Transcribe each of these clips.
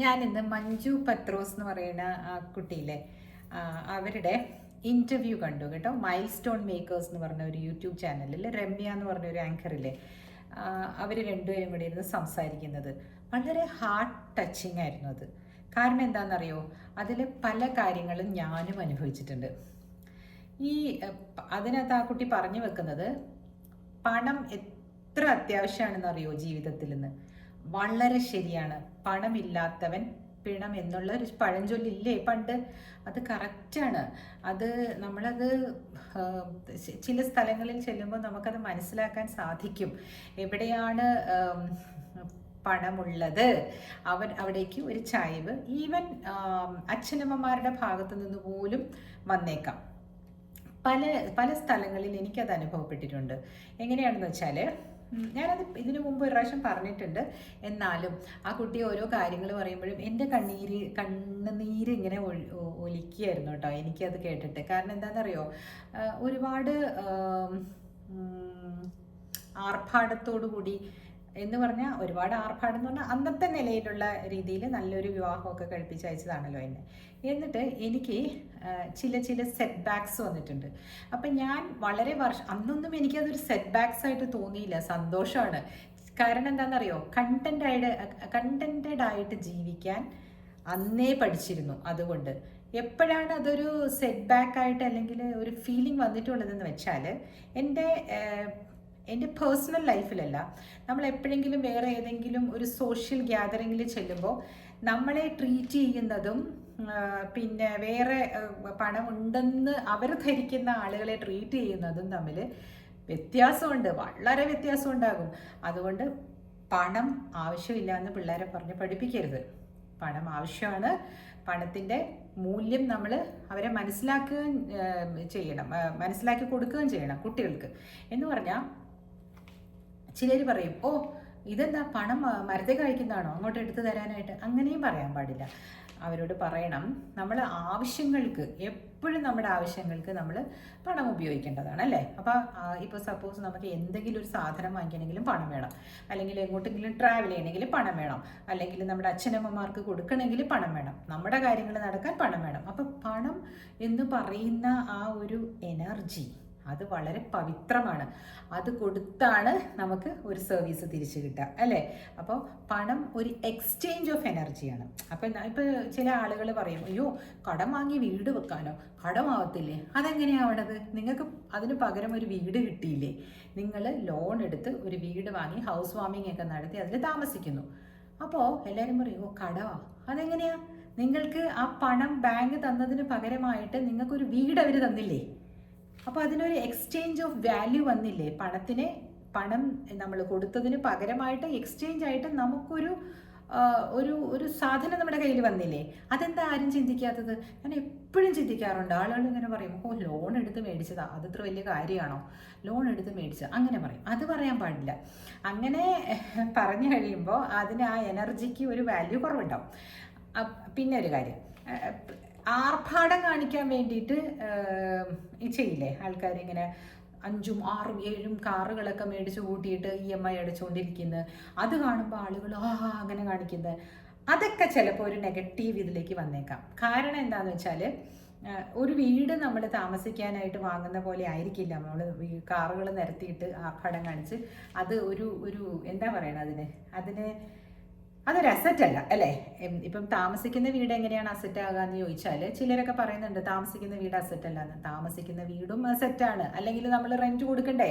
ഞാൻ ഇന്ന് മഞ്ജു പത്രോസ് എന്ന് പറയുന്ന കുട്ടിയിലെ അവരുടെ ഇന്റർവ്യൂ കണ്ടു കേട്ടോ. മൈൽ സ്റ്റോൺ മേക്കേഴ്സ് എന്ന് പറഞ്ഞ ഒരു യൂട്യൂബ് ചാനലിൽ രമ്യ എന്ന് പറഞ്ഞ ഒരു ആങ്കറിലെ അവർ രണ്ടുപേരും കൂടി ഇരുന്ന് സംസാരിക്കുന്നത്. വളരെ ഹാർട്ട് ടച്ചിങ് ആയിരുന്നു അത്. കാരണം എന്താണെന്നറിയോ? അതിൽ പല കാര്യങ്ങളും ഞാനും അനുഭവിച്ചിട്ടുണ്ട്. ഈ അതിനകത്ത് ആ കുട്ടി പറഞ്ഞു വെക്കുന്നത് പണം എത്ര അത്യാവശ്യമാണെന്നറിയോ ജീവിതത്തിൽ നിന്ന്? വളരെ ശരിയാണ്. പണമില്ലാത്തവൻ പിണം എന്നുള്ള ഒരു പഴഞ്ചൊല്ലില്ലേ പണ്ട്? അത് കറക്റ്റാണ് അത് നമ്മളത് ചില സ്ഥലങ്ങളിൽ ചെല്ലുമ്പോൾ നമുക്കത് മനസ്സിലാക്കാൻ സാധിക്കും. എവിടെയാണ് പണമുള്ളത്? അവൻ അവിടേക്ക് ഒരു ചായവ് ഈവൻ അച്ഛനമ്മമാരുടെ ഭാഗത്തു നിന്ന് പോലും വന്നേക്കാം. പല പല സ്ഥലങ്ങളിൽ എനിക്കത് അനുഭവപ്പെട്ടിട്ടുണ്ട്. എങ്ങനെയാണെന്ന് വെച്ചാൽ ഞാനത് ഇതിനു മുമ്പ് ഒരു പ്രാവശ്യം പറഞ്ഞിട്ടുണ്ട്. എന്നാലും ആ കുട്ടി ഓരോ കാര്യങ്ങൾ പറയുമ്പോഴും എന്റെ കണ്ണീര് കണ്ണുനീര് ഇങ്ങനെ ഒലിക്കുകയായിരുന്നു കേട്ടോ എനിക്കത് കേട്ടിട്ട്. കാരണം എന്താണെന്നറിയോ? ഒരുപാട് ആർഭാടത്തോടു കൂടി എന്ന് പറഞ്ഞാൽ ഒരുപാട് ആർഭാടം എന്ന് പറഞ്ഞാൽ അന്നത്തെ നിലയിലുള്ള രീതിയിൽ നല്ലൊരു വിവാഹമൊക്കെ കഴിപ്പിച്ച് അയച്ചതാണല്ലോ എന്നെ. എന്നിട്ട് എനിക്ക് ചില ചില സെറ്റ് ബാക്ക്സ് വന്നിട്ടുണ്ട്. അപ്പം ഞാൻ വളരെ വർഷം അന്നൊന്നും എനിക്കതൊരു സെറ്റ് ബാക്ക്സ് ആയിട്ട് തോന്നിയില്ല. സന്തോഷമാണ് കാരണം എന്താണെന്നറിയോ കണ്ടന്റായിട്ട് കണ്ടന്റഡ് ആയിട്ട് ജീവിക്കാൻ അന്നേ പഠിച്ചിരുന്നു അതുകൊണ്ട്. എപ്പോഴാണ് അതൊരു സെറ്റ് ബാക്ക് ആയിട്ട് അല്ലെങ്കിൽ ഒരു ഫീലിംഗ് വന്നിട്ടുള്ളതെന്ന് വെച്ചാൽ എന്റെ എന്റെ പേഴ്സണൽ ലൈഫിലല്ല നമ്മൾ എപ്പോഴെങ്കിലും വേറെ ഏതെങ്കിലും ഒരു സോഷ്യൽ ഗ്യാതറിങ്ങിൽ ചെല്ലുമ്പോൾ നമ്മളെ ട്രീറ്റ് ചെയ്യുന്നതും പിന്നെ വേറെ പണം പണമുണ്ടെന്ന് അവർ ധരിക്കുന്ന ആളുകളെ ട്രീറ്റ് ചെയ്യുന്നതും തമ്മിൽ വ്യത്യാസമുണ്ട്. വളരെ വ്യത്യാസം ഉണ്ടാകും അതുകൊണ്ട് പണം ആവശ്യമില്ല എന്ന് പിള്ളേരെ പറഞ്ഞ് പഠിപ്പിക്കരുത്. പണം ആവശ്യമാണ്. പണത്തിന്റെ മൂല്യം നമ്മൾ അവരെ മനസ്സിലാക്കുകയും ചെയ്യണം. മനസ്സിലാക്കി കൊടുക്കുകയും ചെയ്യണം കുട്ടികൾക്ക്. എന്ന് പറഞ്ഞാൽ ചിലർ പറയും ഓ ഇതെന്താ പണം മരത്തെ കഴിക്കുന്നതാണോ? അങ്ങോട്ട് എടുത്തു തരാനായിട്ട്? അങ്ങനെയും പറയാൻ പാടില്ല. അവരോട് പറയണം. നമ്മൾ ആവശ്യങ്ങൾക്ക് എപ്പോഴും നമ്മുടെ ആവശ്യങ്ങൾക്ക് നമ്മൾ പണം ഉപയോഗിക്കേണ്ടതാണ് അല്ലേ? അപ്പോൾ ഇപ്പോൾ സപ്പോസ് നമുക്ക് എന്തെങ്കിലും ഒരു സാധനം വാങ്ങിക്കണമെങ്കിലും പണം വേണം. അല്ലെങ്കിൽ എങ്ങോട്ടെങ്കിലും ട്രാവൽ ചെയ്യണമെങ്കിൽ പണം വേണം. അല്ലെങ്കിൽ നമ്മുടെ അച്ഛനമ്മമാർക്ക് കൊടുക്കണമെങ്കിൽ പണം വേണം. നമ്മുടെ കാര്യങ്ങൾ നടക്കാൻ പണം വേണം. അപ്പോൾ പണം എന്ന് പറയുന്ന ആ ഒരു എനർജി അത് വളരെ പവിത്രമാണ്. അത് കൊടുത്താണ് നമുക്ക് ഒരു സർവീസ് തിരിച്ചു കിട്ടുക അല്ലേ? അപ്പോൾ പണം ഒരു എക്സ്ചേഞ്ച് ഓഫ് എനർജിയാണ് അപ്പം ഇപ്പോൾ ചില ആളുകൾ പറയും അയ്യോ കടം വാങ്ങി വീട് വെക്കാനോ? കടമാവത്തില്ലേ അതെങ്ങനെയാവണത് നിങ്ങൾക്ക് അതിന് പകരം ഒരു വീട് കിട്ടിയില്ലേ? നിങ്ങൾ ലോൺ എടുത്ത് ഒരു വീട് വാങ്ങി ഹൗസ് വാമിംഗ് ഒക്കെ നടത്തി അതിൽ താമസിക്കുന്നു. അപ്പോൾ എല്ലാവരും പറയും ഓ കടവാ? അതെങ്ങനെയാ? നിങ്ങൾക്ക് ആ പണം ബാങ്ക് തന്നതിന് പകരമായിട്ട് നിങ്ങൾക്കൊരു വീട് അവർ തന്നില്ലേ? അപ്പോൾ അതിനൊരു എക്സ്ചേഞ്ച് ഓഫ് വാല്യൂ വന്നില്ലേ? പണത്തിന് പണം നമ്മൾ കൊടുത്തതിന് പകരമായിട്ട് എക്സ്ചേഞ്ച് ആയിട്ട് നമുക്കൊരു ഒരു ഒരു സാധനം നമ്മുടെ കയ്യിൽ വന്നില്ലേ? അതെന്താ ആരും ചിന്തിക്കാത്തത്? ഞാൻ എപ്പോഴും ചിന്തിക്കാറുണ്ട്. ആളുകൾ ഇങ്ങനെ പറയും ഓ ലോൺ എടുത്ത് മേടിച്ചതാ. അതത്ര വലിയ കാര്യമാണോ? ലോൺ എടുത്ത് മേടിച്ചത്. അങ്ങനെ പറയും. അത് പറയാൻ പാടില്ല. അങ്ങനെ പറഞ്ഞു കഴിയുമ്പോൾ അതിന് ആ എനർജിക്ക് ഒരു വാല്യൂ കുറവുണ്ടാവും. പിന്നെ ഒരു കാര്യം. ആർഭാടം കാണിക്കാൻ വേണ്ടിയിട്ട് ഈ ചെയ്യില്ലേ? ആൾക്കാർ ഇങ്ങനെ അഞ്ചും ആറും ഏഴും കാറുകളൊക്കെ മേടിച്ചു കൂട്ടിയിട്ട് ഇ എം ഐ അടച്ചുകൊണ്ടിരിക്കുന്നത് അത് കാണുമ്പോൾ ആളുകൾ ആ അങ്ങനെ കാണിക്കുന്നത് അതൊക്കെ ചിലപ്പോൾ ഒരു നെഗറ്റീവ് ഇതിലേക്ക് വന്നേക്കാം. കാരണം എന്താണെന്ന് വെച്ചാൽ ഒരു വീട് നമ്മൾ താമസിക്കാനായിട്ട് വാങ്ങുന്ന പോലെ ആയിരിക്കില്ല. നമ്മൾ കാറുകൾ നിരത്തിയിട്ട് ആർഭാടം കാണിച്ച് അത് ഒരു ഒരു എന്താ പറയണത് അതിന്? അതിന് അതൊരു അസറ്റ് അല്ല അല്ലേ? ഇപ്പം താമസിക്കുന്ന വീട് എങ്ങനെയാണ് അസറ്റ് ആകാന്ന് ചോദിച്ചാൽ ചിലരൊക്കെ പറയുന്നുണ്ട് താമസിക്കുന്ന വീട് അസറ്റ് അല്ലാന്ന് താമസിക്കുന്ന വീടും അസറ്റാണ് അല്ലെങ്കിൽ നമ്മൾ റെന്റ് കൊടുക്കണ്ടേ?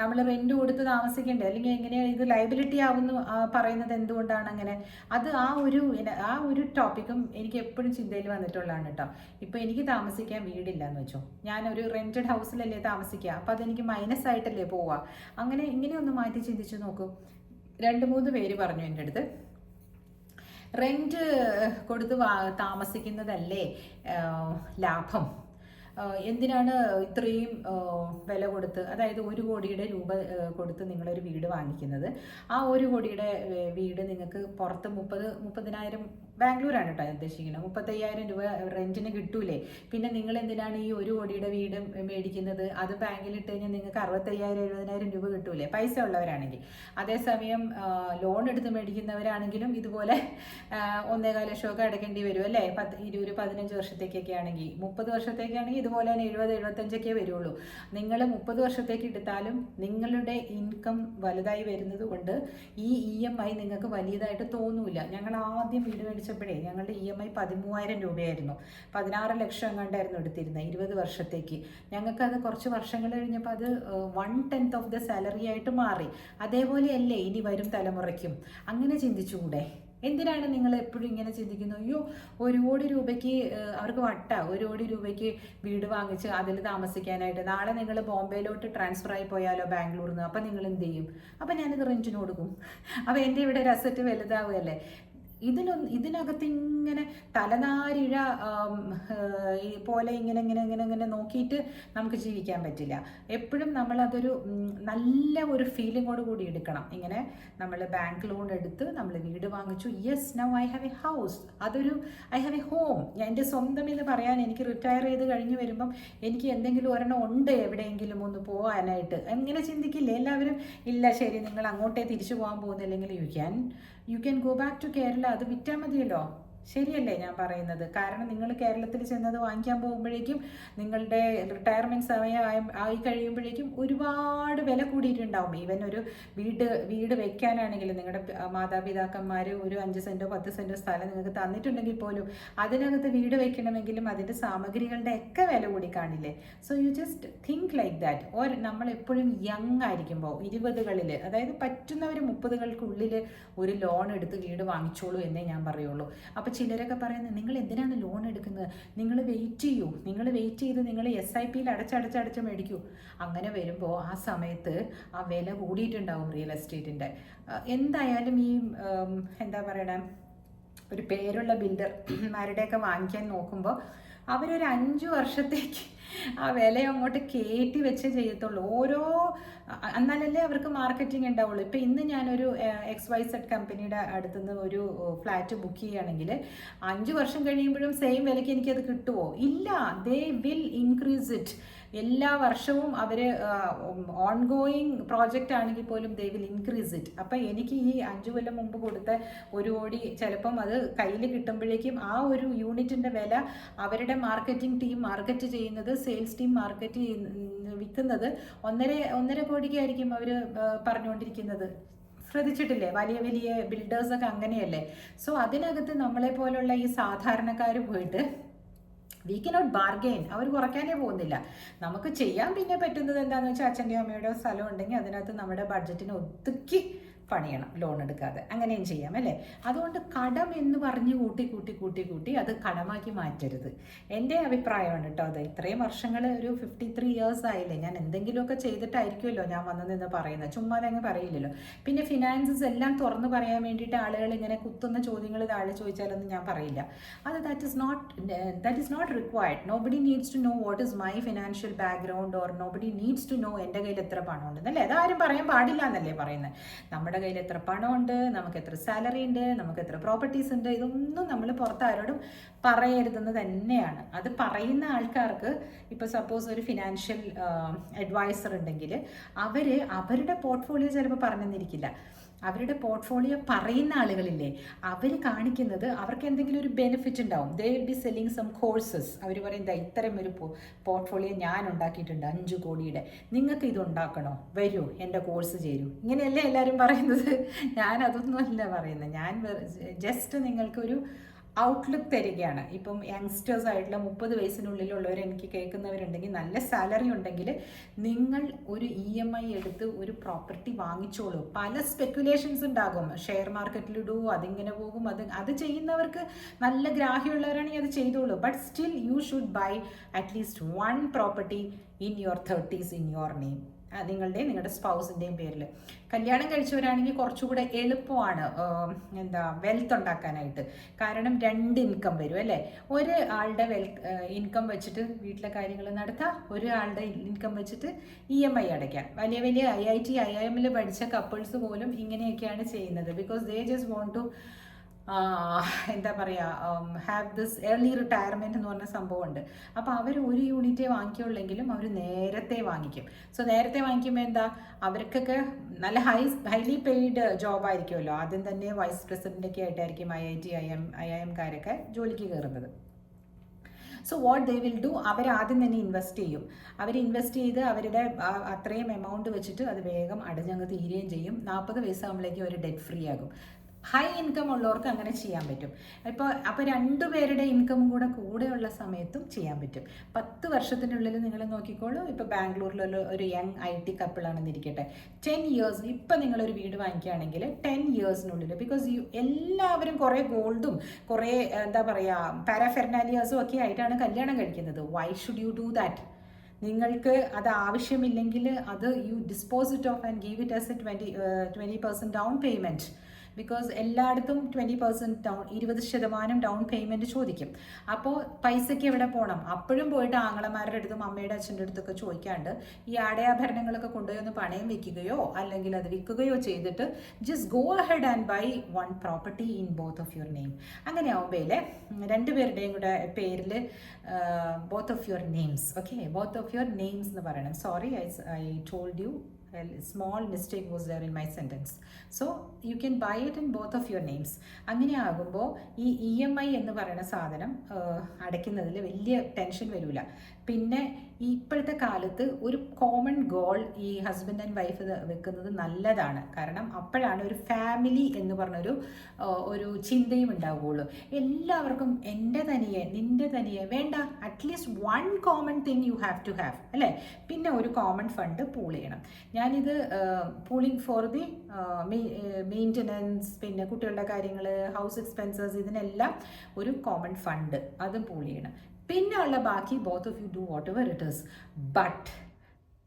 നമ്മൾ റെന്റ് കൊടുത്ത് താമസിക്കണ്ടേ? അല്ലെങ്കിൽ എങ്ങനെയാണ് ഇത് ലൈബിലിറ്റി ആവുന്നു പറയുന്നത് എന്തുകൊണ്ടാണ് അങ്ങനെ? അത് ആ ഒരു ആ ഒരു ടോപ്പിക്കും എനിക്ക് എപ്പോഴും ചിന്തയിൽ വന്നിട്ടുള്ളതാണ് കേട്ടോ. ഇപ്പൊ എനിക്ക് താമസിക്കാൻ വീടില്ല എന്ന് വെച്ചോ. ഞാൻ ഒരു റെന്റഡ് ഹൗസിലല്ലേ താമസിക്കുക. അപ്പൊ അതെനിക്ക് മൈനസ് ആയിട്ടല്ലേ പോവുക. അങ്ങനെ ഇങ്ങനെ ഒന്ന് മാറ്റി ചിന്തിച്ചു നോക്കൂ. രണ്ട് മൂന്ന് പേര് പറഞ്ഞു എന്റെ അടുത്ത്. റെന്റ് കൊടുത്ത് താമസിക്കുന്നതല്ലേ? ലാഭം. എന്തിനാണ് ഇത്രയും വില കൊടുത്ത് അതായത് ഒരു കോടിയുടെ രൂപ കൊടുത്ത് നിങ്ങളൊരു വീട് വാങ്ങിക്കുന്നത്? ആ ഒരു കോടിയുടെ വീട് നിങ്ങൾക്ക് പുറത്ത് മുപ്പത് മുപ്പതിനായിരം ബാംഗ്ലൂരാണ് കേട്ടോ ഉദ്ദേശിക്കുന്നത്. മുപ്പത്തയ്യായിരം രൂപ റെന്റിന് കിട്ടൂലേ. പിന്നെ നിങ്ങൾ എന്തിനാണ് ഈ ഒരു കോടിയുടെ വീട് മേടിക്കുന്നത്? അത് ബാങ്കിൽ ഇട്ട് കഴിഞ്ഞാൽ നിങ്ങൾക്ക് അറുപത്തയ്യായിരം എഴുപതിനായിരം രൂപ കിട്ടൂലേ. പൈസ ഉള്ളവരാണെങ്കിൽ. അതേസമയം ലോൺ എടുത്ത് മേടിക്കുന്നവരാണെങ്കിലും ഇതുപോലെ ഒന്നേകാല ലക്ഷം ലക്ഷമൊക്കെ അടയ്ക്കേണ്ടി വരും അല്ലേ? പത്ത് ഇരുപത് പതിനഞ്ച് വർഷത്തേക്കൊക്കെ ആണെങ്കിൽ. മുപ്പത് വർഷത്തേക്കാണെങ്കിൽ ഇതുപോലെ തന്നെ എഴുപത് എഴുപത്തഞ്ചൊക്കെ വരുള്ളൂ. നിങ്ങൾ മുപ്പത് വർഷത്തേക്ക് എടുത്താലും നിങ്ങളുടെ ഇൻകം വലുതായി വരുന്നത് കൊണ്ട് ഈ ഇ എം ഐ നിങ്ങൾക്ക് വലിയതായിട്ട് തോന്നൂല. ഞങ്ങൾ ആദ്യം വീട് മേടിച്ചപ്പോഴേ ഞങ്ങളുടെ ഇ എം ഐ പതിമൂവായിരം രൂപയായിരുന്നു. പതിനാറ് ലക്ഷം എങ്ങാണ്ടായിരുന്നു എടുത്തിരുന്നത് ഇരുപത് വർഷത്തേക്ക്. ഞങ്ങൾക്കത് കുറച്ച് വർഷങ്ങൾ കഴിഞ്ഞപ്പോൾ അത് one tenth of the salary ആയിട്ട് മാറി. അതേപോലെയല്ലേ ഇനി വരും തലമുറയ്ക്കും. അങ്ങനെ ചിന്തിച്ചുകൂടെ? എന്തിനാണ് നിങ്ങൾ എപ്പോഴും ഇങ്ങനെ ചിന്തിക്കുന്നത്? അയ്യോ ഒരു കോടി രൂപയ്ക്ക് അവർക്ക് വട്ട. ഒരു കോടി രൂപയ്ക്ക് വീട് വാങ്ങിച്ച് അതിൽ താമസിക്കാനായിട്ട്. നാളെ നിങ്ങൾ ബോംബെയിലോട്ട് ട്രാൻസ്ഫർ ആയി പോയാലോ ബാംഗ്ലൂരിൽ നിന്ന് അപ്പം നിങ്ങൾ എന്ത് ചെയ്യും? അപ്പം ഞാനിത് റെന്റിന് കൊടുക്കും അപ്പം എന്റെ ഇവിടെ ഒരു അസറ്റ് വലുതാവുകയല്ലേ? ഇതിനൊന്നും ഇതിനകത്ത് ഇങ്ങനെ തലനാരിഴ പോലെ ഇങ്ങനെ ഇങ്ങനെ ഇങ്ങനെ ഇങ്ങനെ നോക്കിയിട്ട് നമുക്ക് ജീവിക്കാൻ പറ്റില്ല. എപ്പോഴും നമ്മൾ അതൊരു നല്ല ഒരു ഫീലിങ്ങോട് കൂടി എടുക്കണം. ഇങ്ങനെ നമ്മൾ ബാങ്ക് ലോൺ എടുത്ത് നമ്മൾ വീട് വാങ്ങിച്ചു. Yes now I have a house അതൊരു ഐ ഹാവ് എ ഹോം ഞാൻ എന്റെ സ്വന്തം എന്ന് പറയാൻ എനിക്ക് റിട്ടയർ ചെയ്ത് കഴിഞ്ഞ് വരുമ്പം എനിക്ക് എന്തെങ്കിലും ഒരെണ്ണം ഉണ്ട് എവിടെയെങ്കിലും ഒന്ന് പോകാനായിട്ട്. അങ്ങനെ ചിന്തിക്കില്ല? എല്ലാവരും ഇല്ല ശരി നിങ്ങൾ അങ്ങോട്ടേ തിരിച്ചു പോകാൻ പോകുന്നില്ലെങ്കിൽ you can you can go back to Kerala അത് വിറ്റാൽ മതിയല്ലോ. ശരിയല്ലേ ഞാൻ പറയുന്നത്? കാരണം നിങ്ങൾ കേരളത്തിൽ ചെന്നത് വാങ്ങിക്കാൻ പോകുമ്പോഴേക്കും നിങ്ങളുടെ റിട്ടയർമെന്റ് സമയം ആയി- കഴിയുമ്പോഴേക്കും ഒരുപാട് വില കൂടിയിട്ടുണ്ടാവും. ഈവൻ ഒരു വീട് വീട് വെക്കാനാണെങ്കിൽ നിങ്ങളുടെ മാതാപിതാക്കന്മാർ ഒരു അഞ്ച് സെന്റോ പത്ത് സെന്റോ സ്ഥലം നിങ്ങൾക്ക് തന്നിട്ടുണ്ടെങ്കിൽ പോലും അതിനകത്ത് വീട് വെക്കണമെങ്കിലും അതിന്റെ സാമഗ്രികളുടെ ഒക്കെ വില കൂടി കാണില്ലേ? So you just think like that or നമ്മൾ എപ്പോഴും യങ് ആയിരിക്കുമ്പോൾ ഇരുപതുകളിൽ അതായത് പറ്റുന്നവർ മുപ്പതുകൾക്കുള്ളിൽ ഒരു ലോൺ എടുത്ത് വീട് വാങ്ങിച്ചോളൂ എന്നേ ഞാൻ പറയുള്ളൂ. അപ്പോൾ ചിലരൊക്കെ പറയുന്നത് നിങ്ങൾ എന്തിനാണ് ലോൺ എടുക്കുന്നത്? നിങ്ങൾ വെയിറ്റ് ചെയ്യൂ. നിങ്ങൾ വെയിറ്റ് ചെയ്ത് നിങ്ങൾ എസ് ഐ പിയിൽ അടച്ചടച്ചടച്ച് മേടിക്കൂ. അങ്ങനെ വരുമ്പോൾ ആ സമയത്ത് ആ വില കൂടിയിട്ടുണ്ടാവും റിയൽ എസ്റ്റേറ്റിന്റെ എന്തായാലും ഈ എന്താ പറയണേ? ഒരു പേരുള്ള ബിൽഡർമാരുടെയൊക്കെ വാങ്ങിക്കാൻ നോക്കുമ്പോൾ അവരൊരു അഞ്ച് വർഷത്തേക്ക് ആ വില അങ്ങോട്ട് കയറ്റി വെച്ചേ ചെയ്യത്തുള്ളൂ. ഓരോ എന്നാലല്ലേ അവർക്ക് മാർക്കറ്റിംഗ് ഉണ്ടാവുള്ളൂ. ഇപ്പം ഇന്ന് ഞാനൊരു എക്സ് വൈ സെഡ് കമ്പനിയുടെ അടുത്തുനിന്ന് ഒരു ഫ്ലാറ്റ് ബുക്ക് ചെയ്യുകയാണെങ്കിൽ അഞ്ച് വർഷം കഴിയുമ്പോഴും സെയിം വിലയ്ക്ക് എനിക്കത് കിട്ടുമോ ഇല്ല. ദേ വിൽ ഇൻക്രീസ് ഇറ്റ് എല്ലാ വർഷവും അവർ ഓൺ ഗോയിങ് പ്രോജക്റ്റ് ആണെങ്കിൽ പോലും ദേ വിൽ ഇൻക്രീസ് ഇറ്റ് അപ്പം എനിക്ക് ഈ അഞ്ചു കൊല്ലം മുമ്പ് കൊടുത്ത ഒരു കോടി ചിലപ്പം അത് കയ്യിൽ കിട്ടുമ്പോഴേക്കും ആ ഒരു യൂണിറ്റിന്റെ വില അവരുടെ മാർക്കറ്റിംഗ് ടീം മാർക്കറ്റ് ചെയ്യുന്നത് സെയിൽസ് ടീം മാർക്കറ്റ് വിൽക്കുന്നത് ഒന്നര ഒന്നര കോടിക്കായിരിക്കും അവർ പറഞ്ഞുകൊണ്ടിരിക്കുന്നത്. ശ്രദ്ധിച്ചിട്ടില്ലേ? വലിയ വലിയ ബിൽഡേഴ്സൊക്കെ അങ്ങനെയല്ലേ? സോ അതിനകത്ത് നമ്മളെ പോലുള്ള ഈ സാധാരണക്കാർ പോയിട്ട് വി കനോട്ട് ബാർഗെയിൻ അവർ കുറയ്ക്കാനേ പോകുന്നില്ല. നമുക്ക് ചെയ്യാൻ പിന്നെ പറ്റുന്നത് എന്താണെന്ന് വെച്ചാൽ അച്ഛന്റെ അമ്മയുടെ സ്ഥലം ഉണ്ടെങ്കിൽ അതിനകത്ത് നമ്മുടെ ബഡ്ജറ്റിന് ഒതുക്കി പണിയണം ലോൺ എടുക്കാതെ. അങ്ങനെയും ചെയ്യാം അല്ലേ? അതുകൊണ്ട് കടം എന്ന് പറഞ്ഞ് കൂട്ടി കൂട്ടി കൂട്ടി കൂട്ടി അത് കടമാക്കി മാറ്റരുത്. എന്റെ അഭിപ്രായമാണ് കേട്ടോ അത്. ഇത്രയും വർഷങ്ങൾ ഒരു ഫിഫ്റ്റി ത്രീ ഇയേഴ്സ് ആയില്ലേ? ഞാൻ എന്തെങ്കിലുമൊക്കെ ചെയ്തിട്ടായിരിക്കുമല്ലോ ഞാൻ വന്നതെന്ന് പറയുന്നത്. ചുമ്മാതെ അങ്ങ് പറയില്ലല്ലോ. പിന്നെ ഫിനാൻസസ് എല്ലാം തുറന്നു പറയാൻ വേണ്ടിയിട്ട് ആളുകൾ ഇങ്ങനെ കുത്തുന്ന ചോദ്യങ്ങൾ താഴെ ചോദിച്ചാലൊന്നും ഞാൻ പറയില്ല. അത് that is not that is not required nobody needs to know what is my financial background or nobody needs to know എന്റെ കയ്യിൽ എത്ര പണമുണ്ട് അല്ലേ? അതാരും പറയാൻ പാടില്ല എന്നല്ലേ പറയുന്നത്. നമ്മുടെ കയ്യിൽ എത്ര പണമുണ്ട് നമുക്ക് എത്ര സാലറി ഉണ്ട് നമുക്ക് എത്ര പ്രോപ്പർട്ടീസ് ഉണ്ട് ഇതൊന്നും നമ്മൾ പുറത്താരോടും പറയരുതെന്ന് തന്നെയാണ്. അത് പറയുന്ന ആൾക്കാർക്ക് ഇപ്പോൾ സപ്പോസ് ഒരു ഫിനാൻഷ്യൽ അഡ്വൈസർ ഉണ്ടെങ്കിൽ അവർ അവരുടെ പോർട്ട്ഫോളിയോ ചിലപ്പോൾ പറഞ്ഞെന്നിരിക്കില്ല. അവരുടെ പോർട്ട്ഫോളിയോ പറയുന്ന ആളുകളില്ലേ അവർ കാണിക്കുന്നത് അവർക്ക് എന്തെങ്കിലും ഒരു ബെനിഫിറ്റ് ഉണ്ടാവും. They will be selling some courses അവർ പറയും "ദാ ഇത്തരം ഒരു പോർട്ട്ഫോളിയോ ഞാൻ ഉണ്ടാക്കിയിട്ടുണ്ട് അഞ്ച് കോടിയുടെ. നിങ്ങൾക്ക് ഇത് ഉണ്ടാക്കണോ? വരൂ എന്റെ കോഴ്സ് ചേരൂ. ഇങ്ങനെയല്ലേ എല്ലാവരും പറയുന്നത്? ഞാൻ അതൊന്നുമല്ല പറയുന്നത്. ഞാൻ ജസ്റ്റ് നിങ്ങൾക്കൊരു ഔട്ട്ലുക്ക് തരികയാണ്. ഇപ്പം യങ്സ്റ്റേഴ്സ് ആയിട്ടുള്ള മുപ്പത് വയസ്സിനുള്ളിലുള്ളവർ എനിക്ക് കേൾക്കുന്നവരുണ്ടെങ്കിൽ നല്ല സാലറി ഉണ്ടെങ്കിൽ നിങ്ങൾ ഒരു ഇ എം ഐ എടുത്ത് ഒരു പ്രോപ്പർട്ടി വാങ്ങിച്ചോളൂ. പല സ്പെക്കുലേഷൻസ് ഉണ്ടാകും. ഷെയർ മാർക്കറ്റിൽ അതിങ്ങനെ പോകും അത് അത് ചെയ്യുന്നവർക്ക് നല്ല ഗ്രാഹ്യമുള്ളവരാണെങ്കിൽ അത് ചെയ്തോളൂ. But still you should buy at least one property in your thirties in your name നിങ്ങളുടെയും നിങ്ങളുടെ സ്പൗസിന്റെയും പേരിൽ. കല്യാണം കഴിച്ചവരാണെങ്കിൽ കുറച്ചുകൂടെ എളുപ്പമാണ് എന്താ വെൽത്ത് ഉണ്ടാക്കാനായിട്ട്. കാരണം രണ്ട് ഇൻകം വരും അല്ലേ? ഒരു ആളുടെ വെൽ ഇൻകം വെച്ചിട്ട് വീട്ടിലെ കാര്യങ്ങൾ നടത്താം ഒരാളുടെ ഇൻകം വെച്ചിട്ട് ഇ എം ഐ അടയ്ക്കാം. വലിയ വലിയ I I T I I എമ്മിൽ പഠിച്ച കപ്പിൾസ് പോലും ഇങ്ങനെയൊക്കെയാണ് ചെയ്യുന്നത്. Because they just want to എന്താ പറയുക ഹാവ് ദിസ് ഏർലി റിട്ടയർമെന്റ് എന്ന് പറഞ്ഞ സംഭവമുണ്ട്. അപ്പോൾ അവർ ഒരു യൂണിറ്റേ വാങ്ങിക്കുള്ളെങ്കിലും അവർ നേരത്തെ വാങ്ങിക്കും. സോ നേരത്തെ വാങ്ങിക്കുമ്പോൾ എന്താ? അവർക്കൊക്കെ നല്ല ഹൈ ഹൈലി പെയ്ഡ് ജോബ് ആയിരിക്കുമല്ലോ. ആദ്യം തന്നെ വൈസ് പ്രസിഡന്റൊക്കെ ആയിട്ടായിരിക്കും I I T I M I I എംകാരൊക്കെ ജോലിക്ക് കയറുന്നത്. So what they will do അവർ ആദ്യം തന്നെ ഇൻവെസ്റ്റ് ചെയ്യും. അവർ ഇൻവെസ്റ്റ് ചെയ്ത് അവരുടെ അത്രയും എമൗണ്ട് വെച്ചിട്ട് അത് വേഗം അടഞ്ഞങ്ങ് തീരുകയും ചെയ്യും. നാൽപ്പത് വയസ്സാകുമ്പോഴേക്കും അവർ ഡെറ്റ് ഫ്രീ ആകും. ഹൈ ഇൻകം ഉള്ളവർക്ക് അങ്ങനെ ചെയ്യാൻ പറ്റും. ഇപ്പോൾ അപ്പോൾ രണ്ടുപേരുടെ ഇൻകമും കൂടെ കൂടെയുള്ള സമയത്തും ചെയ്യാൻ പറ്റും. പത്ത് വർഷത്തിനുള്ളിൽ നിങ്ങൾ നോക്കിക്കോളൂ ഇപ്പോൾ ബാംഗ്ലൂരിലുള്ള ഒരു യങ് ഐ ടി കപ്പിളാണെന്ന് ഇരിക്കട്ടെ. ടെൻ ഇയേഴ്സ് ഇപ്പം നിങ്ങളൊരു വീട് വാങ്ങിക്കുകയാണെങ്കിൽ ടെൻ ഇയേഴ്സിനുള്ളിൽ ബിക്കോസ് യു എല്ലാവരും കുറേ ഗോൾഡും കുറേ എന്താ പറയുക പാരാഫെർനാലിയേഴ്സും ഒക്കെ ആയിട്ടാണ് കല്യാണം കഴിക്കുന്നത്. Why should you do that നിങ്ങൾക്ക് അത് ആവശ്യമില്ലെങ്കിൽ അത് you dispose it off and give it as a twenty twenty percent down payment because എല്ലായിടത്തും ട്വന്റി പെർസെന്റ് ഡൗൺ ഇരുപത് ശതമാനം ഡൗൺ പേയ്മെന്റ് ചോദിക്കും. അപ്പോൾ പൈസയ്ക്ക് എവിടെ പോകണം അപ്പോഴും പോയിട്ട് ആങ്ങളമാരുടെ അടുത്തും അമ്മയുടെ അച്ഛന്റെ അടുത്തൊക്കെ ചോദിക്കാണ്ട് ഈ ആടയാഭരണങ്ങളൊക്കെ കൊണ്ടുപോയി ഒന്ന് പണയം വെക്കുകയോ അല്ലെങ്കിൽ അത് വിൽക്കുകയോ ചെയ്തിട്ട് just go ahead and buy one property in both of your name അങ്ങനെ ആവുമ്പോൾ രണ്ടുപേരുടെയും കൂടെ പേരിൽ both of your names okay both of your names എന്ന് പറയണം. Sorry I I told you small mistake was there in my sentence so you can buy it in both of your names അങ്ങനെ ആകുമ്പോൾ ഈ E M I എന്ന് പറയുന്ന സാധനം അടയ്ക്കുന്നതിൽ വലിയ tension വരില്ല പിന്നെ ഇപ്പോഴത്തെ കാലത്ത് ഒരു കോമൺ ഗോൾ ഈ ഹസ്ബൻഡ് ആൻഡ് വൈഫ് വെക്കുന്നത് നല്ലതാണ്. കാരണം അപ്പോഴാണ് ഒരു ഫാമിലി എന്ന് പറഞ്ഞൊരു ഒരു ചിന്തയും ഉണ്ടാവുകയുള്ളൂ. എല്ലാവർക്കും എന്റെ തനിയെ നിന്റെ തനിയെ വേണ്ട. At least one common thing you have to have അല്ലേ? പിന്നെ ഒരു കോമൺ ഫണ്ട് പൂൾ ചെയ്യണം. ഞാനിത് പൂളിങ് ഫോർ ദി മെയിന്റനൻസ് പിന്നെ കുട്ടികളുടെ കാര്യങ്ങൾ ഹൗസ് എക്സ്പെൻസസ് ഇതിനെല്ലാം ഒരു കോമൺ ഫണ്ട് അതും പൂൾ ചെയ്യണം. പിന്നെ ഉള്ള ബാക്കി both of you do whatever it is but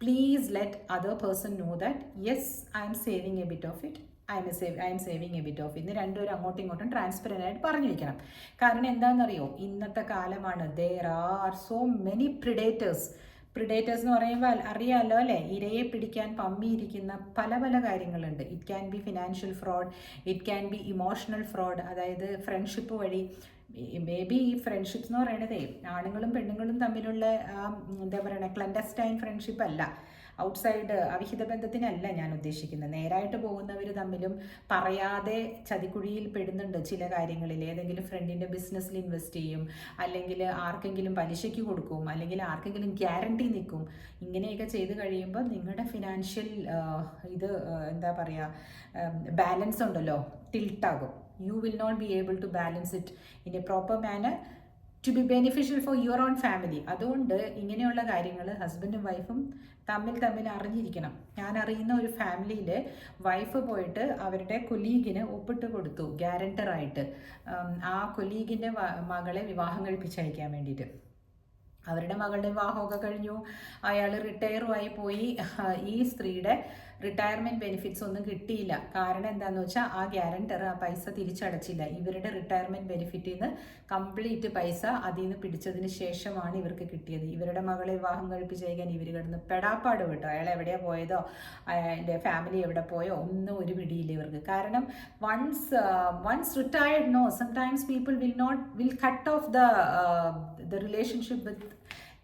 please let other person know that yes I'm saving a bit of it I'm save I'm saving a bit of ഇന്ന് രണ്ടുപേരും അങ്ങോട്ടും ഇങ്ങോട്ടും transparent ആയിട്ട് പറഞ്ഞു വയ്ക്കണം കാരണം എന്താണെന്നറിയോ? ഇന്നത്തെ കാലമാണ് there are so many predators predators എന്ന് പറയുമ്പോൾ അറിയാമല്ലോ അല്ലേ? ഇരയെ പിടിക്കാൻ പമ്മിയിരിക്കുന്ന പല പല കാര്യങ്ങളുണ്ട്. It can be financial fraud it can be emotional fraud അതായത് ഫ്രണ്ട്ഷിപ്പ് വഴി മേ ബി ഈ ഫ്രണ്ട്ഷിപ്പ് എന്ന് പറയണതേ ആണുങ്ങളും പെണ്ണുങ്ങളും തമ്മിലുള്ള എന്താ പറയുക ക്ലൻഡസ്റ്റൈൻ ഫ്രണ്ട്ഷിപ്പ് അല്ല. ഔട്ട്സൈഡ് അവിഹിത ബന്ധത്തിനല്ല ഞാൻ ഉദ്ദേശിക്കുന്നത്. നേരായിട്ട് പോകുന്നവർ തമ്മിലും പറയാതെ ചതിക്കുഴിയിൽ പെടുന്നുണ്ട് ചില കാര്യങ്ങളിൽ. ഏതെങ്കിലും ഫ്രണ്ടിന്റെ ബിസിനസ്സിൽ ഇൻവെസ്റ്റ് ചെയ്യും അല്ലെങ്കിൽ ആർക്കെങ്കിലും പലിശയ്ക്ക് കൊടുക്കും അല്ലെങ്കിൽ ആർക്കെങ്കിലും ഗ്യാരണ്ടി നിൽക്കും. ഇങ്ങനെയൊക്കെ ചെയ്ത് കഴിയുമ്പോൾ നിങ്ങളുടെ ഫിനാൻഷ്യൽ ഇത് എന്താ പറയുക ബാലൻസ് ഉണ്ടല്ലോ ടിൽട്ടാകും you will not be able to balance it in a proper manner to be beneficial for your own family അതുകൊണ്ട് ഇങ്ങനെയുള്ള കാര്യങ്ങൾ ഹസ്ബൻഡും വൈഫും തമ്മിൽ തമ്മിൽ അറിഞ്ഞിരിക്കണം. ഞാൻ അറിയുന്ന ഒരു ഫാമിലിയിൽ വൈഫ് പോയിട്ട് അവരുടെ കൊലീഗിന് ഒപ്പിട്ട് കൊടുത്തു ഗ്യാരണ്ടറായിട്ട് ആ കൊലീഗിന്റെ മകളെ വിവാഹം കഴിപ്പിച്ചയക്കാൻ വേണ്ടിയിട്ട്. അവരുടെ മകളുടെ വിവാഹമൊക്കെ കഴിഞ്ഞു. അയാൾ റിട്ടയറുമായി പോയി. ഈ സ്ത്രീയുടെ റിട്ടയർമെന്റ് ബെനിഫിറ്റ്സ് ഒന്നും കിട്ടിയില്ല. കാരണം എന്താണെന്ന് വെച്ചാൽ ആ ഗ്യാരണ്ടർ ആ പൈസ തിരിച്ചടച്ചില്ല. ഇവരുടെ റിട്ടയർമെന്റ് ബെനിഫിറ്റിൽ നിന്ന് കംപ്ലീറ്റ് പൈസ അതിൽ നിന്ന് പിടിച്ചതിന് ശേഷമാണ് ഇവർക്ക് കിട്ടിയത്. ഇവരുടെ മകളെ വിവാഹം കഴിപ്പിച്ച് കഴിക്കാൻ ഇവർ കിടന്ന് പെടാപ്പാട് വിട്ടോ അയാൾ എവിടെയാ പോയതോ എന്റെ ഫാമിലി എവിടെ പോയോ ഒന്നും ഒരു പിടിയില്ല ഇവർക്ക്. കാരണം once once retired no sometimes people will not will cut off the the relationship with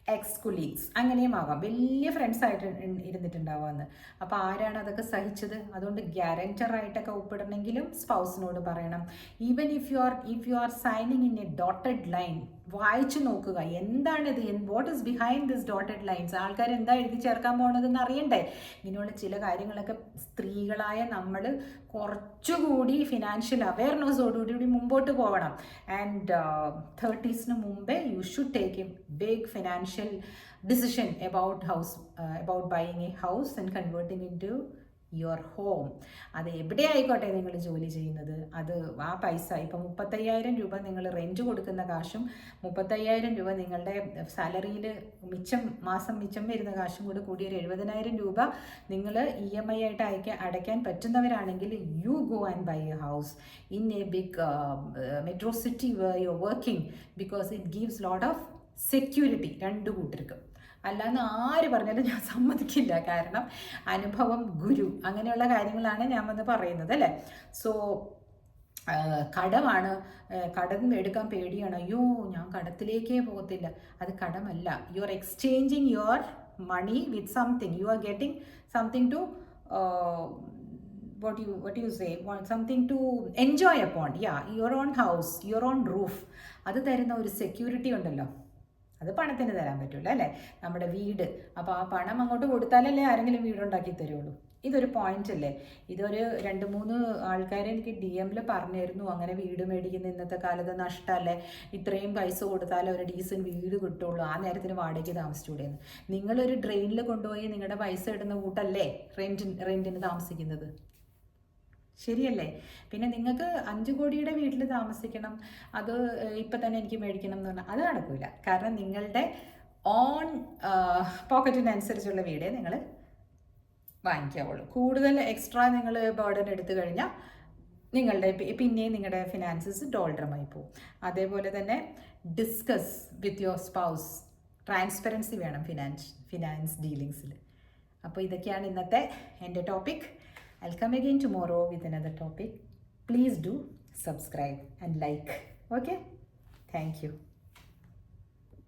ex colleagues അങ്ങനെയും ആവാം വലിയ ഫ്രണ്ട്സ് ആയിട്ട് ഇരുന്നിട്ടുണ്ടാവാന്ന്. അപ്പോൾ ആരാണ് അതൊക്കെ സഹിച്ചത്? അതുകൊണ്ട് ഗ്യാരന്ററായിട്ടൊക്കെ ഒപ്പിടണമെങ്കിലും സ്പൗസിനോട് പറയണം. Even if you are if you are signing in a dotted line വായിച്ചു നോക്കുക. എന്താണിത് what is behind this dotted lines ആൾക്കാർ എന്താ എഴുതി ചേർക്കാൻ പോകണതെന്ന് അറിയണ്ടേ? ഇങ്ങനെയുള്ള ചില കാര്യങ്ങളൊക്കെ സ്ത്രീകളായ നമ്മൾ കുറച്ചുകൂടി ഫിനാൻഷ്യൽ അവയർനെസ്സോടുകൂടി മുമ്പോട്ട് പോകണം ആൻഡ് തേർട്ടീസിന് മുമ്പേ you should take a big financial decision about house about buying a house and converting in to your home അത് എവിടെ ആയിക്കോട്ടെ നിങ്ങൾ ജോലി ചെയ്യുന്നത്? അത് ആ പൈസ ഇപ്പം മുപ്പത്തയ്യായിരം രൂപ നിങ്ങൾ റെന്റ് കൊടുക്കുന്ന കാശും മുപ്പത്തയ്യായിരം രൂപ നിങ്ങളുടെ സാലറിയിൽ മിച്ചം മാസം മിച്ചം വരുന്ന കാശും കൂടെ കൂടി ഒരു എഴുപതിനായിരം രൂപ നിങ്ങൾ ഇ എം ഐ ആയിട്ട് അയക്കാൻ അടയ്ക്കാൻ പറ്റുന്നവരാണെങ്കിൽ you go and buy a house in a big metro city your working because it gives lot of security രണ്ട് കൂട്ടർക്കും. അല്ലാന്ന് ആര് പറഞ്ഞാലും ഞാൻ സമ്മതിക്കില്ല. കാരണം അനുഭവം ഗുരു. അങ്ങനെയുള്ള കാര്യങ്ങളാണ് ഞാൻ വന്ന് പറയുന്നത് അല്ലേ? സോ കടമാണ്. കടം എടുക്കാൻ പേടിയാണ്. അയ്യോ ഞാൻ കടത്തിലേക്കേ പോകത്തില്ല. അത് കടമല്ല. You are exchanging your money with something you are getting something to what you what you say? Want something to enjoy upon. Yeah your own house your own roof. അത് തരുന്ന ഒരു സെക്യൂരിറ്റി ഉണ്ടല്ലോ. അത് പണത്തിന് തരാൻ പറ്റില്ല അല്ലേ? നമ്മുടെ വീട്. അപ്പോൾ ആ പണം അങ്ങോട്ട് കൊടുത്താലല്ലേ ആരെങ്കിലും വീടുണ്ടാക്കി തരുള്ളൂ. ഇതൊരു പോയിന്റ് അല്ലേ? ഇതൊരു രണ്ട് മൂന്ന് ആൾക്കാരെ എനിക്ക് ഡി എമ്മിൽ പറഞ്ഞിരുന്നു. അങ്ങനെ വീട് മേടിക്കുന്ന ഇന്നത്തെ കാലത്ത് നഷ്ടമല്ലേ ഇത്രയും പൈസ കൊടുത്താലേ ഒരു ഡീസന്റ് വീട് കിട്ടുള്ളൂ. ആ നേരത്തിന് വാടകയ്ക്ക് താമസിച്ചുകൂടെയെന്ന് നിങ്ങളൊരു ഡ്രെയിനിൽ കൊണ്ടുപോയി നിങ്ങളുടെ പൈസ ഇടുന്ന കൂട്ടല്ലേ റെന്റിന് റെന്റിന് താമസിക്കുന്നത്? ശരിയല്ലേ? പിന്നെ നിങ്ങൾക്ക് അഞ്ച് കോടിയുടെ വീട്ടിൽ താമസിക്കണം. അത് ഇപ്പം തന്നെ എനിക്ക് മേടിക്കണം എന്ന് പറഞ്ഞാൽ അത് നടക്കില്ല കാരണം നിങ്ങളുടെ ഓൺ പോക്കറ്റിനനുസരിച്ചുള്ള വീടേ നിങ്ങൾ വാങ്ങിക്കാവുള്ളൂ. കൂടുതൽ എക്സ്ട്രാ നിങ്ങൾ ബോർഡൻ എടുത്തു കഴിഞ്ഞാൽ നിങ്ങളുടെ പിന്നെയും നിങ്ങളുടെ ഫിനാൻസസ് ഡോൾഡ്രമായി പോകും അതേപോലെ തന്നെ discuss with your spouse transparency വേണം ഫിനാൻസ് ഫിനാൻസ് ഡീലിങ്സിൽ അപ്പോൾ ഇതൊക്കെയാണ് ഇന്നത്തെ എന്റെ topic I'll come again tomorrow with another topic. Please do subscribe and like. Okay? Thank you.